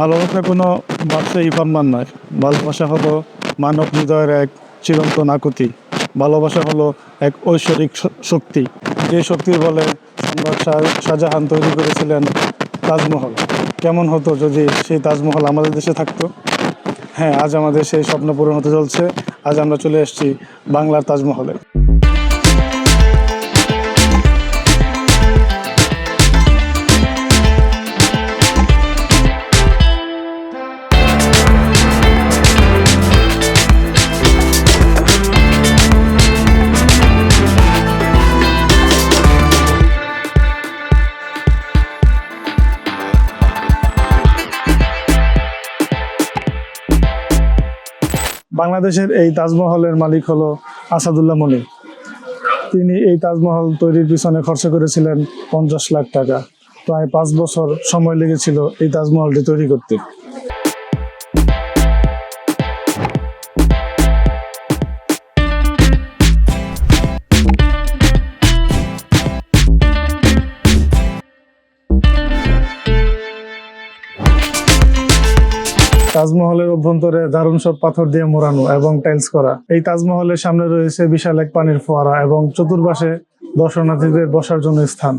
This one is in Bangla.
ভালোবাসা কোনো বাচ্চাই সম্মান নয় ভালোবাসা হলো মানব হৃদয়ের এক চিরন্তন আকুতি ভালোবাসা হলো এক ঐশ্বরিক শক্তি। যে শক্তির বলে শাহজাহান তৈরি করেছিলেন তাজমহল। কেমন হতো যদি সেই তাজমহল আমাদের দেশে থাকতো? হ্যাঁ আজ আমাদের সেই স্বপ্ন পূরণ হতে চলছে। আজ আমরা চলে এসেছি বাংলার তাজমহলে। বাংলাদেশের এই তাজমহলের মালিক হলো আসাদুল্লাহ মনি। তিনি এই তাজমহল তৈরির পিছনে খরচ করেছিলেন পঞ্চাশ লাখ টাকা। প্রায় পাঁচ বছর সময় লেগেছিল এই তাজমহলটি তৈরি করতে। তাজমহলের অভ্যন্তরে দারুণ সব পাথর দিয়ে মোড়ানো এবং টাইলস করা। এই তাজমহলের সামনে রয়েছে বিশাল এক পানির ফোয়ারা এবং চতুর্পাশে দর্শনার্থীদের বসার জন্য স্থান।